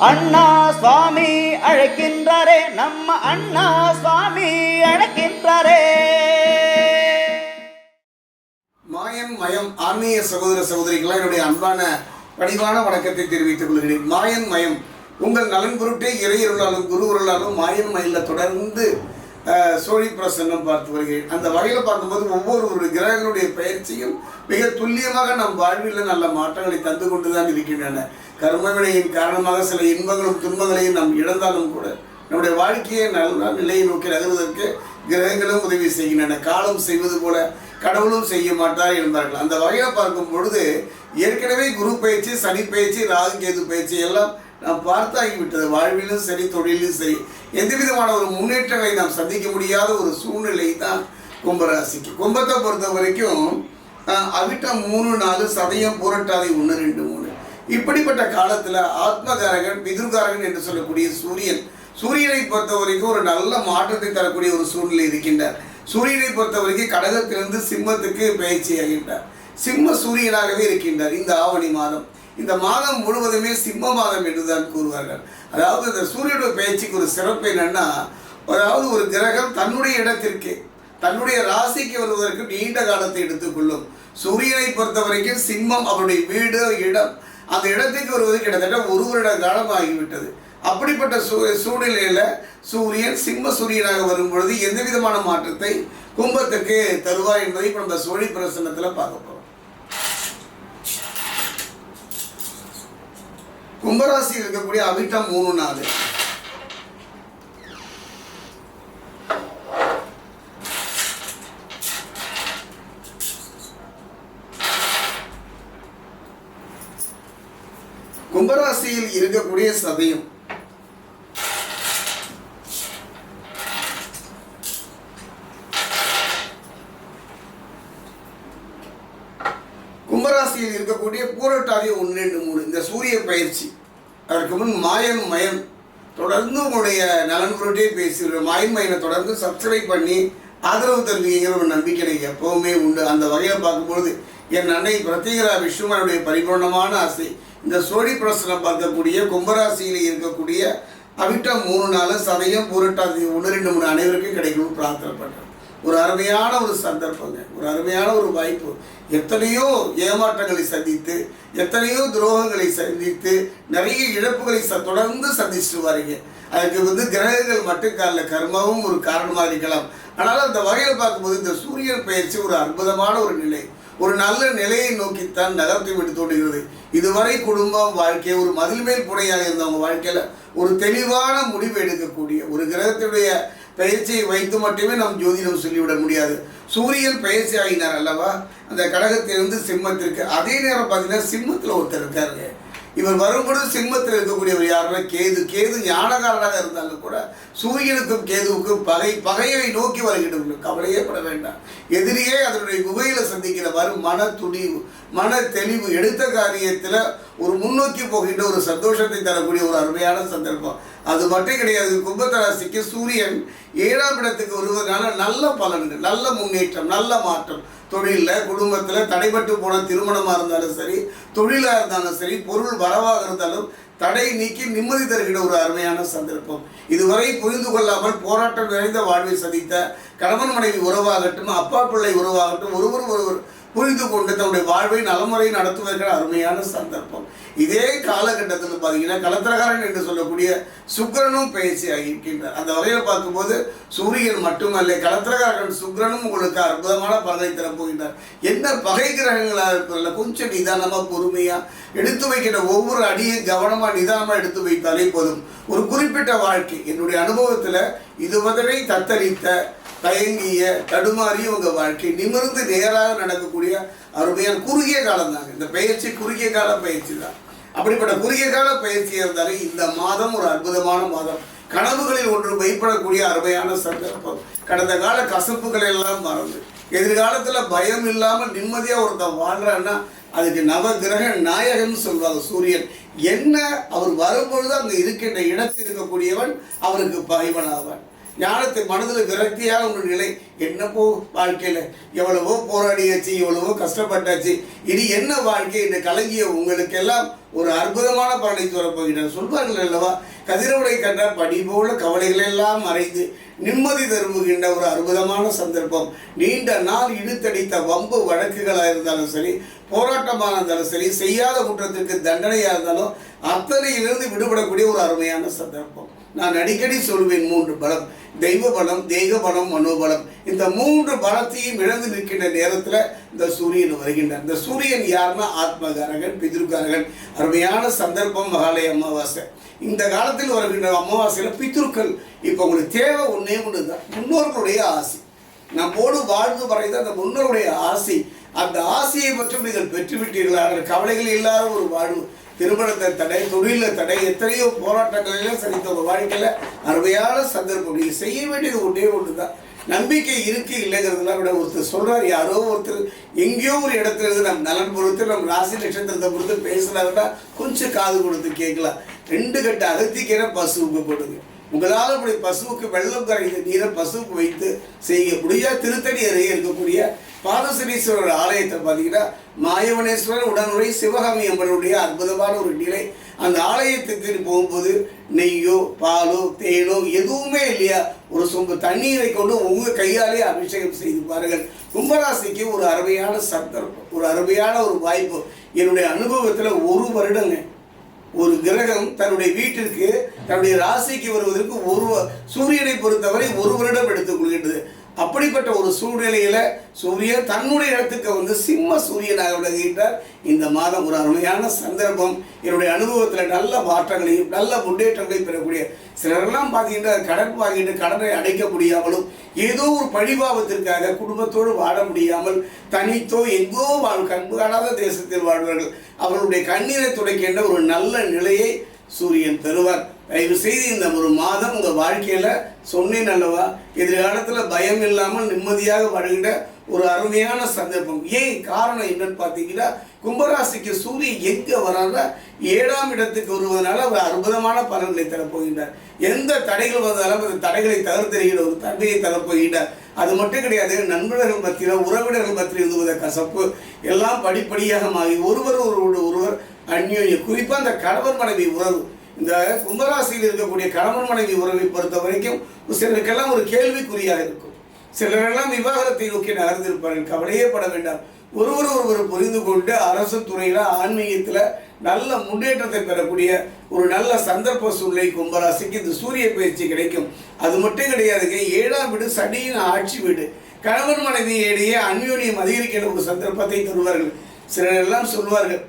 அண்ணா சுவாமி அழைக்கின்றாரே நம்ம அண்ணா சுவாமி அழைக்கின்றாரே. மாயன் மயம் ஆன்மீக சகோதர சகோதரிகளாம் என்னுடைய அன்பான பணிவான வணக்கத்தை தெரிவித்துக் கொள்கிறேன். மாயன் மயம். உங்கள் நலன் பொருட்டே இறையருளாலும் குருவருளாலும் மாயன் மயில தொடர்ந்து சோழி பிரசன்னம் பார்த்து வருகிறேன். அந்த வகையில் பார்க்கும்போது ஒவ்வொரு ஒரு கிரகங்களுடைய பயிற்சியும் மிக துல்லியமாக நம் வாழ்வில் நல்ல மாற்றங்களை தந்து கொண்டு தான் இருக்கின்றன. கர்மவினையின் காரணமாக சில இன்பங்களும் துன்பங்களையும் நாம் இழந்தாலும் கூட நம்முடைய வாழ்க்கையை நல்ல நிலையை நோக்கி நகர்வதற்கு கிரகங்களும் உதவி செய்கின்றன. காலம் செய்வது போல கடவுளும் செய்ய மாட்டார் என்பார்கள். அந்த வகையில் பார்க்கும் பொழுது ஏற்கனவே குரு பயிற்சி சனி பயிற்சி ராகு கேது பயிற்சி எல்லாம் நாம் பார்த்தாகிவிட்டது வாழ்விலும் சரி தொழிலும் சரி எந்த விதமான ஒரு முன்னேற்றங்களை நாம் சந்திக்க முடியாத ஒரு சூழ்நிலை தான் கும்பராசிக்கு. கும்பத்தை பொறுத்த வரைக்கும் ஆஹ், அவிட்டம் மூணு நாலு சதயம் புரட்டாதி ஒன்று ரெண்டு மூணு. இப்படிப்பட்ட காலத்தில் ஆத்மகாரகன் பிதுர்காரகன் என்று சொல்லக்கூடிய சூரியன் சூரியனை பொறுத்த வரைக்கும் ஒரு நல்ல மாற்றத்தை தரக்கூடிய ஒரு சூழ்நிலை இருக்கின்றார். சூரியனை பொறுத்த வரைக்கும் கடகத்திலிருந்து சிம்மத்துக்கு பயிற்சியாகின்றார். சிம்ம சூரியனாகவே இருக்கின்றார் இந்த ஆவணி மாதம். இந்த மாதம் முழுவதுமே சிம்ம மாதம் என்றுதான் கூறுவார்கள். அதாவது இந்த சூரியனுடைய பயிற்சிக்கு ஒரு சிறப்பு என்னன்னா அதாவது ஒரு கிரகம் தன்னுடைய இடத்திற்கு தன்னுடைய ராசிக்கு வருவதற்கு நீண்ட காலத்தை எடுத்துக்கொள்ளும். சூரியனை பொறுத்த வரைக்கும் சிம்மம் அவருடைய வீடு இடம் அந்த இடத்துக்கு வருவது கிட்டத்தட்ட ஒரு வருட காலம் ஆகிவிட்டது அப்படிப்பட்ட சூ சூழ்நிலையில் சூரியன் சிம்ம சூரியனாக வரும் பொழுது எந்த விதமான மாற்றத்தை கும்பத்துக்கு தருவார் என்பதை இப்போ நம்ம சோழி பிரசன்னத்தில் பார்க்க போகிறோம் கும்பராசி இருக்கக்கூடிய அவிட்டம் மூணு நாலு. கும்பராசியில் இருக்கக்கூடிய சதயம் கும்பராசியில் இருக்கக்கூடிய பூரட்டாதி ஒன்று ரெண்டு மூணு. இந்த சூரிய பயிற்சி. அதற்கு முன் மாயன் மயன் தொடர்ந்து உங்களுடைய நலன் பொருட்டே மாயன் மயனை தொடர்ந்து சப்ஸ்கிரைப் பண்ணி ஆதரவு தருவீங்கிற ஒரு நம்பிக்கை எனக்கு எப்பவுமே உண்டு. அந்த வகையில் பார்க்கும்பொழுது என் அன்னை பிரத்யேகரா விஷ்ணுமனுடைய பரிபூர்ணமான ஆசை. இந்த சோழி பிரசனம் பார்க்கக்கூடிய கும்பராசியில் இருக்கக்கூடிய அவிட்டம் மூணு நாள் சதயம் பூரட்டாதி ஒன்று ரெண்டு மூணு அனைவருக்கும் கிடைக்கணும்னு பிரார்த்தனை பண்ணுறேன் ஒரு அருமையான ஒரு சந்தர்ப்பங்க. ஒரு அருமையான ஒரு வாய்ப்பு. எத்தனையோ ஏமாற்றங்களை சந்தித்து எத்தனையோ துரோகங்களை சந்தித்து நிறைய இழப்புகளை ச தொடர்ந்து சந்திச்சுட்டு வரீங்க. அதுக்கு வந்து கிரகங்கள் மட்டும் கால கர்மாவும் ஒரு காரணமாக இருக்கலாம். ஆனால் அந்த வகையில் பார்க்கும்போது இந்த சூரியன் பயிற்சி ஒரு அற்புதமான ஒரு நிலை. ஒரு நல்ல நிலையை நோக்கித்தான் நகர்த்தி விட்டு தோடுகிறது இதுவரை குடும்பம் வாழ்க்கை ஒரு மதில் மேல் புனையாக இருந்தவங்க வாழ்க்கையில் ஒரு தெளிவான முடிவு எடுக்கக்கூடிய ஒரு கிரகத்தினுடைய பயிற்சியை வைத்து மட்டுமே நாம் ஜோதிடம் சொல்லிவிட முடியாது. சூரியன் பயிற்சி ஆகினார் அல்லவா? அந்த கடகத்திலிருந்து சிம்மத்திற்கு. அதே நேரம் பார்த்தீங்கன்னா சிம்மத்தில் ஒருத்தர் இருக்காருங்க. இவர் வரும்பொழுது சிம்மத்தில் இருக்கக்கூடியவர் யாருன்னா கேது. கேது ஞானகாரனாக இருந்தாலும் கூட சூரியனுக்கும் கேதுவுக்கும் பகை பகையை நோக்கி வருகின்றவர்கள் கவலையே பட வேண்டாம். எதிரியே அதனுடைய குகையில் சந்திக்கிற வரும் மன துணிவு மன தெளிவு எடுத்த காரியத்தில் ஒரு முன்னோக்கி போகின்ற ஒரு சந்தோஷத்தை தரக்கூடிய ஒரு அருமையான சந்தர்ப்பம். அது மட்டும் கிடையாது கும்பத்தராசிக்கு சூரியன் ஏழாம் இடத்துக்கு வருவதனால நல்ல பலன்கள் நல்ல முன்னேற்றம் நல்ல மாற்றம். தொழிலில் குடும்பத்தில் தடைபட்டு போன திருமணமாக இருந்தாலும் சரி தொழிலாக இருந்தாலும் சரி பொருள் வரவாக இருந்தாலும் தடை நீக்கி நிம்மதி தருகிற ஒரு அருமையான சந்தர்ப்பம். இதுவரை புரிந்து கொள்ளாமல் போராட்டம் நிறைந்த வாழ்வை சந்தித்த கணவன் மனைவி உறவாகட்டும் அப்பா பிள்ளை உறவாகட்டும் ஒருவர் ஒருவர் புரிந்து கொண்டு தன்னுடைய வாழ்வை நலமுறை நடத்துவதற்கு அருமையான சந்தர்ப்பம். இதே காலகட்டத்தில் பார்த்தீங்கன்னா கலத்திரகாரன் என்று சொல்லக்கூடிய சுக்கிரனும் பயிற்சி ஆகியிருக்கின்றார். அந்த வகையில் பார்க்கும்போது சூரியன் மட்டுமல்ல கலத்திரகாரன் சுக்கரனும் உங்களுக்கு அற்புதமான பலனை தரப்போகின்றார் என்ன பகை கிரகங்களாக இருக்கிறதில்ல கொஞ்சம் நிதானமாக பொறுமையாக எடுத்து வைக்கிற ஒவ்வொரு அடியும் கவனமாக நிதானமாக எடுத்து வைத்தாலே போதும். ஒரு குறிப்பிட்ட வாழ்க்கை. என்னுடைய அனுபவத்தில் இதுவரை தத்தளித்த தயங்கிய தடுமாறிய உங்கள் வாழ்க்கை. நிமிர்ந்து நேராக நடக்கக்கூடிய அருமையான குறுகிய காலம் தாங்க. இந்த பயிற்சி குறுகிய கால பயிற்சி தான். அப்படிப்பட்ட குறுகிய கால பயிற்சி இருந்தாலே இந்த மாதம் ஒரு அற்புதமான மாதம். கனவுகளில் ஒன்று வைப்படக்கூடிய அருமையான சந்தர்ப்பம். கடந்த கால கசப்புகளை எல்லாம் மறந்து எதிர்காலத்தில் பயம் இல்லாமல் நிம்மதியாக ஒருத்தன் வாழ்றான்னா அதுக்கு நவகிரக நாயகன் சொல்வாங்க சூரியன். என்ன? அவர் வரும்பொழுது அங்கே இருக்கின்ற இடத்தில் இருக்கக்கூடியவன் அவருக்கு பகைவனாவான். ஞானத்தை மனதில் விரக்தியாக உங்கள் நிலை. என்னப்போ வாழ்க்கையில்? எவ்வளவோ போராடியாச்சு எவ்வளவோ கஷ்டப்பட்டாச்சு. இனி என்ன வாழ்க்கை? இந்த கலங்கிய உங்களுக்கெல்லாம் ஒரு அற்புதமான பலனை தரப்போகிறார் சொல்வார்கள் அல்லவா? கதிரவனை கண்ட படி போல கவலைகள் எல்லாம் மறைந்து நிம்மதி தருவுகின்ற ஒரு அற்புதமான சந்தர்ப்பம். நீண்ட நாள் இழுத்தடித்த வம்பு வழக்குகளாக இருந்தாலும் சரி போராட்டமாக இருந்தாலும் சரி செய்யாத குற்றத்திற்கு தண்டனையாக இருந்தாலும் அத்தனையிலிருந்து விடுபடக்கூடிய ஒரு அருமையான சந்தர்ப்பம். நான் அடிக்கடி சொல்வேன் மூன்று பலம் தெய்வ பலம் தெய்வ பலம் மனோபலம் இந்த மூன்று பலத்தையும் இழந்து நிற்கின்ற நேரத்தில் இந்த சூரியன் வருகின்றார் இந்த சூரியன் யாருன்னா? ஆத்மகாரகன் பிதிருக்காரகன். அருமையான சந்தர்ப்பம் மகாலய அமாவாசை. இந்த காலத்தில் வருகின்ற அமாவாசையில் பித்ருக்கள். இப்போ உங்களுக்கு தேவை ஒன்றே ஒன்று தான் முன்னோர்களுடைய ஆசை. நம்மோடு வாழ்ந்து வரைந்த அந்த முன்னோருடைய ஆசை. அந்த ஆசையை மட்டும் நீங்கள் பெற்றுவிட்டீர்களா? கவலைகள் இல்லாத ஒரு வாழ்வு. திருமணத்தை தடை தொழில தடை எத்தனையோ போராட்டங்களையும் சந்தித்த ஒரு வாழ்க்கையில் அருமையான சந்தர்ப்பம். நீங்கள் செய்ய வேண்டியது ஒன்றே ஒன்று தான் நம்பிக்கை இருக்கு இல்லைங்கிறதுலாம் விட ஒருத்தர் சொல்றார். யாரோ ஒருத்தர் எங்கேயோ ஒரு இடத்துல இருந்து நம்ம நலன் பொறுத்து நம்ம ராசி நட்சத்திரத்தை பொறுத்து பேசுனாருன்னா கொஞ்சம் காது கொடுத்து கேட்கலாம். ரெண்டு கட்ட அகத்திக்கிற பஸ் உங்க போடுங்க உங்களால் அப்படி பசுவுக்கு வெள்ளம் கரைந்த நீரை பசுவுக்கு வைத்து செய்ய முடியா திருத்தணி அருகே இருக்கக்கூடிய பாதசனீஸ்வரர் ஆலயத்தை பார்த்தீங்கன்னா மாயவனேஸ்வரர் உடனுரை சிவகாமி அம்மனுடைய அற்புதமான ஒரு நிலை. அந்த ஆலயத்துக்கு போகும்போது நெய்யோ பாலோ தேனோ எதுவுமே இல்லையா? ஒரு சொம்பு தண்ணீரை கொண்டு உங்கள் கையாலே அபிஷேகம் செய்து பாருங்கள். கும்பராசிக்கு ஒரு அருமையான சந்தர்ப்பம் ஒரு அருமையான ஒரு வாய்ப்பு. என்னுடைய அனுபவத்தில் ஒரு வருடங்க ஒரு கிரகம் தன்னுடைய வீட்டிற்கு தன்னுடைய ராசிக்கு வருவதற்கு ஒரு சூரியனை பொறுத்தவரை ஒரு வருடம் எடுத்துக் கொள்கின்றது. அப்படிப்பட்ட ஒரு சூழ்நிலையில சூரியன் தன்னுடைய இடத்துக்கு வந்து சிம்ம சூரியனாக விளங்குகின்றார். இந்த மாதம் ஒரு அருமையான சந்தர்ப்பம். என்னுடைய அனுபவத்தில் நல்ல மாற்றங்களையும் நல்ல முன்னேற்றங்களையும் பெறக்கூடிய சிலரெல்லாம் பார்த்தீங்கன்னா கடன் வாங்கிட்டு கடனை அடைக்க முடியாமலும் ஏதோ ஒரு பழிபாவத்திற்காக குடும்பத்தோடு வாழ முடியாமல் தனித்தோ எங்கோ வாழ் கண்பு காணாத தேசத்தில் வாழ்வார்கள் அவர்களுடைய கண்ணீரை துடைக்கின்ற ஒரு நல்ல நிலையை சூரியன் தருவார். தயவு செய்து இந்த ஒரு மாதம் உங்கள் வாழ்க்கையில் சொன்னேன் அல்லவா? எதிர்காலத்தில் பயம் இல்லாமல் நிம்மதியாக வருகின்ற ஒரு அருமையான சந்தர்ப்பம். ஏன் காரணம் என்னன்னு பார்த்தீங்கன்னா கும்பராசிக்கு சூரியன் எங்கே வராங்க? ஏழாம் இடத்துக்கு வருவதனால அவர் அற்புதமான பலன்களை தரப்போகின்றார். எந்த தடைகள் வந்தாலும் அந்த தடைகளை தகர்த்தெறிகிற ஒரு தன்மையை தரப்போகின்றார். அது மட்டும் கிடையாது நண்பர்கள் மத்தியில் உறவினர்கள் பற்றி இருந்துவத கசப்பு எல்லாம் படிப்படியாக மாறி ஒருவர் ஒருவர் ஒருவர் அந்யோன்யம். குறிப்பாக அந்த கணவன் மனைவி உறவு. இந்த கும்பராசியில் இருக்கக்கூடிய கணவன் மனைவி உறவை பொறுத்த வரைக்கும் சிலருக்கெல்லாம் ஒரு கேள்விக்குறியாக இருக்கும். சிலரெல்லாம் விவாகரத்தை நோக்கி நகர்ந்திருப்பார்கள். கவலையே பட வேண்டாம். ஒருவர் ஒருவர் புரிந்து கொண்டு அரசு துறையில ஆன்மீகத்தில் நல்ல முன்னேற்றத்தை பெறக்கூடிய ஒரு நல்ல சந்தர்ப்ப சூழ்நிலை கும்பராசிக்கு இந்த சூரிய பயிற்சி கிடைக்கும். அது மட்டும் கிடையாதுங்க ஏழாம் வீடு சனியின் ஆட்சி வீடு. கணவன் மனைவி இடையே அந்யோன்யம் அதிகரிக்கிற ஒரு சந்தர்ப்பத்தை தருவார்கள். சிலர் எல்லாம் சொல்வார்கள்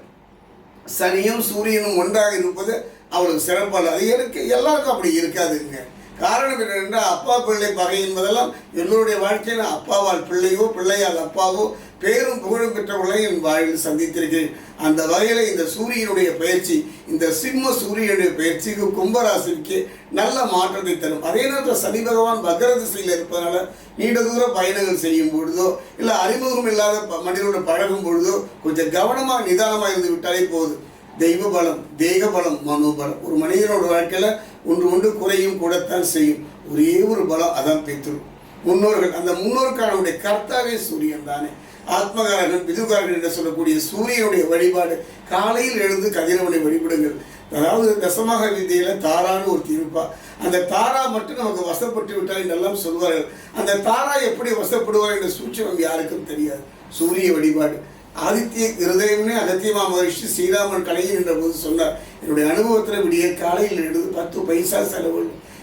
சனியும் சூரியனும் ஒன்றாக இருப்பது அவளுக்கு சிறப்பாக அது இருக்கு எல்லாருக்கும் அப்படி இருக்காதுங்க. காரணம் என்னென்றால் அப்பா பிள்ளை பகை என்பதெல்லாம் எல்லோருடைய வாழ்க்கையில் அப்பாவால் பிள்ளையோ பிள்ளையால் அப்பாவோ பேரும் புகழும் பெற்றவர்களை என் வாழ்வில் சந்தித்திருக்கிறேன். அந்த வகையில் இந்த சூரியனுடைய பயிற்சி இந்த சிம்ம சூரியனுடைய பயிற்சிக்கு கும்பராசிக்கு நல்ல மாற்றத்தை தரும். அதே நேரத்தில் சனி பகவான் வக்ர திசையில் இருப்பதனால நீண்ட தூர பயணங்கள் செய்யும் பொழுதோ இல்லை அறிமுகம் இல்லாத ப- மனிதனோட பழகும் பொழுதோ கொஞ்சம் கவனமாக நிதானமாக இருந்து விட்டாலே போதும். தெய்வ பலம் தேக பலம் மனோபலம். ஒரு மனிதனோட வாழ்க்கையில் ஒன்று ஒன்று குறையும் கூடத்தான் செய்யும். ஒரே ஒரு பலம் அதான் பித்ரு. முன்னோர்கள் அந்த முன்னோர்களுடைய கர்த்தாவே சூரியன் தானே. ஆத்மகாரகன் விதுகாரகன் என்று சொல்லக்கூடிய சூரியனுடைய வழிபாடு காலையில் எழுந்து கதிரவனை வழிபடுங்கள். அதாவது தசமாக வித்தியில தாரான்னு ஒரு தீர்ப்பா. அந்த தாரா மட்டும் நமக்கு வசப்பட்டு விட்டால் என்றெல்லாம் சொல்வார்கள். அந்த தாரா எப்படி வசப்படுவார் என்ற சூட்சமம் யாருக்கும் தெரியாது. சூரிய வழிபாடு. ஆதித்ய ஹிருதயம்னே அகத்தியமா மகரிஷி ஸ்ரீராமன் கலையில் என்ற போது சொன்னார் என்னுடைய அனுபவத்தில் விடிய காலையில் எழுது பத்து பைசா செலவு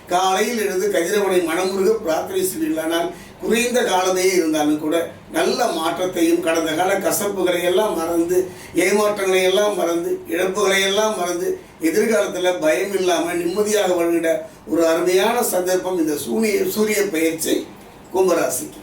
காலையில் எழுந்து கதிரவனை மனமுருக பிரார்த்தனை செய்வீர்களானால் குறைந்த காலமே இருந்தாலும் கூட நல்ல மாற்றத்தையும் கடந்த கால கசப்புகளை எல்லாம் மறந்து ஏமாற்றங்களை எல்லாம் மறந்து இழப்புகளை எல்லாம் மறந்து எதிர்காலத்தில் பயம் இல்லாமல் நிம்மதியாக வாழ்கிற ஒரு அருமையான சந்தர்ப்பம் இந்த சூரிய சூரிய பயிற்சி கும்பராசிக்கு.